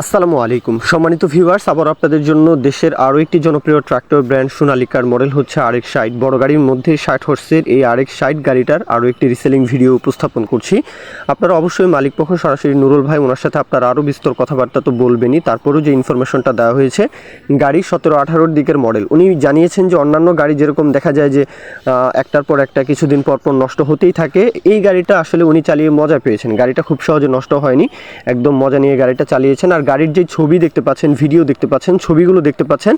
আসসালামু আলাইকুম। সম্মানিত ভিউয়ার্স আবার আপনাদের জন্য দেশের আরও একটি জনপ্রিয় ট্রাক্টর ব্র্যান্ড সোনালিকার মডেল হচ্ছে আরেক সাইড বড় গাড়ির মধ্যে ষাট হর্সের এই আরেক সাইড গাড়িটার আরও একটি রিসেলিং ভিডিও উপস্থাপন করছি। আপনারা অবশ্যই মালিক পক্ষ সরাসরি নুরুল ভাই ওনার সাথে আপনারা আরও বিস্তর কথাবার্তা তো বলবেনই। তারপরেও যে ইনফরমেশনটা দেওয়া হয়েছে, গাড়ি সতেরো আঠারোর দিকের মডেল উনি জানিয়েছেন যে অন্যান্য গাড়ি যেরকম দেখা যায় যে একটার পর একটা কিছুদিন পর পর নষ্ট হতেই থাকে, এই গাড়িটা আসলে উনি চালিয়ে মজা পেয়েছেন। গাড়িটা খুব সহজে নষ্ট হয়নি। একদম মজা নিয়ে গাড়িটা চালিয়েছেন। আর গাড়ির যে ছবি দেখতে পাচ্ছেন ভিডিও দেখতে পাচ্ছেন, ছবিগুলো দেখতে পাচ্ছেন,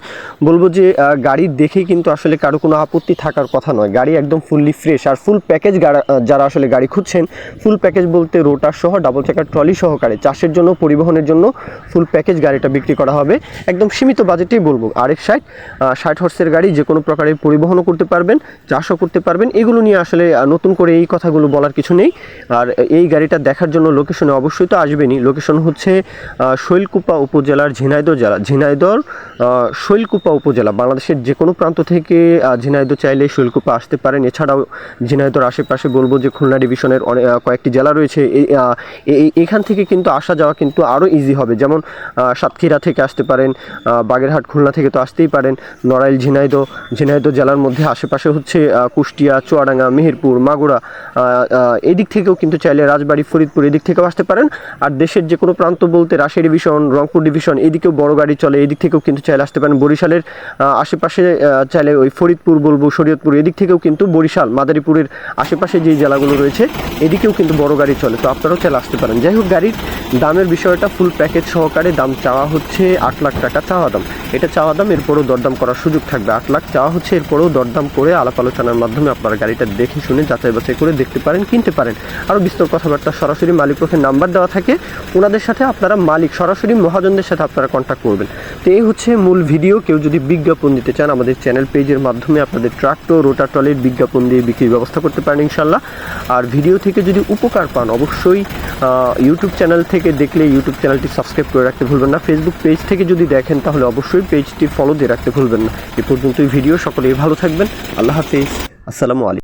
বলব যে গাড়ি দেখে কিন্তু আসলে কারও কোনো আপত্তি থাকার কথা নয়। গাড়ি একদম ফুললি ফ্রেশ আর ফুল প্যাকেজ যারা আসলে গাড়ি খুঁজছেন ফুল প্যাকেজ বলতে রোটার সহ ডাবল চাকার ট্রলি সহকারে, চাষের জন্য, পরিবহনের জন্য ফুল প্যাকেজ গাড়িটা বিক্রি করা হবে। একদম সীমিত বাজেটেই বলব। আরেক ষাট ষাট হর্সের গাড়ি যে কোনো প্রকারের পরিবহনও করতে পারবেন, চাষও করতে পারবেন। এগুলো নিয়ে আসলে নতুন করে এই কথাগুলো বলার কিছু নেই। আর এই গাড়িটা দেখার জন্য লোকেশনে অবশ্যই তো আসবেনই। লোকেশন হচ্ছে শৈলকুপা উপজেলার ঝিনাইদহ জেলা, ঝিনাইদহর শৈলকুপা উপজেলা, বাংলাদেশের যে কোনো প্রান্ত থেকে ঝিনাইদহ চাইলে শৈলকুপা আসতে পারেন। এছাড়াও ঝিনাইদহর আশেপাশে বলব যে খুলনা ডিভিশনের অনেক কয়েকটি জেলা রয়েছে। এখান থেকে কিন্তু আসা যাওয়া কিন্তু আরও ইজি হবে। যেমন সাতক্ষীরা থেকে আসতে পারেন বাগেরহাট, খুলনা থেকে তো আসতেই পারেন। নড়াইল, ঝিনাইদহ ঝিনাইদহ জেলার মধ্যে আশেপাশে হচ্ছে কুষ্টিয়া, চুয়াডাঙ্গা, মেহেরপুর, মাগুরা এদিক থেকেও কিন্তু চাইলে রাজবাড়ী, ফরিদপুর এদিক থেকেও আসতে পারেন। আর দেশের যে কোনো প্রান্ত বলতে রাজশাহী ডিভিশন রংপুর ডিভিশন, এদিকেও বড় গাড়ি চলে, এদিক থেকেও কিন্তু চাইলে আসতে পারেন। বরিশালের আশেপাশে চাইলে ওই ফরিদপুর বলব, শরীয়তপুর, এদিক থেকেও কিন্তু বরিশাল, মাদারীপুরের আশেপাশে যে জেলাগুলো রয়েছে, এদিকেও কিন্তু বড় গাড়ি চলে। তো আপনারাও চাইলে আসতে পারেন। যাই হোক, গাড়ির দামের বিষয়টা ফুল প্যাকেজ সহকারে দাম চাওয়া হচ্ছে আট লাখ টাকা চাওয়া দাম। এটা চাওয়া দাম, এরপরও দরদাম করার সুযোগ থাকবে। আট লাখ চাওয়া হচ্ছে, এরপরও দরদাম করে আলাপ আলোচনার মাধ্যমে আপনারা গাড়িটা দেখে শুনে যাচাই বাছাই করে দেখতে পারেন, কিনতে পারেন। আরও বিস্তর কথাবার্তা সরাসরি মালিক পক্ষের নাম্বার দেওয়া থাকে। ওনাদের সাথে আপনারা মালিক সরাসরি মহাজনদের সাথে আপনারা কন্ট্যাক্ট করবেন। তো এই হচ্ছে মূল ভিডিও কেউ যদি বিজ্ঞাপন দিতে চান, আমাদের চ্যানেল পেজের মাধ্যমে আপনাদের ট্রাক্টর রোটার টলের বিজ্ঞাপন দিয়ে বিক্রির ব্যবস্থা করতে পারেন ইনশাল্লাহ আর ভিডিও থেকে যদি উপকার পান, অবশ্যই ইউটিউব চ্যানেল থেকে দেখলে ইউটিউব চ্যানেলটি সাবস্ক্রাইব করে রাখতে ভুলবেন না। ফেসবুক পেজ থেকে যদি দেখেন, তাহলে অবশ্যই পেজটি ফলো দিয়ে রাখতে ভুলবেন না। এ পর্যন্তই ভিডিও সকলেই ভালো থাকবেন। আল্লাহ হাফিজ। আসসালামু আলাইকুম।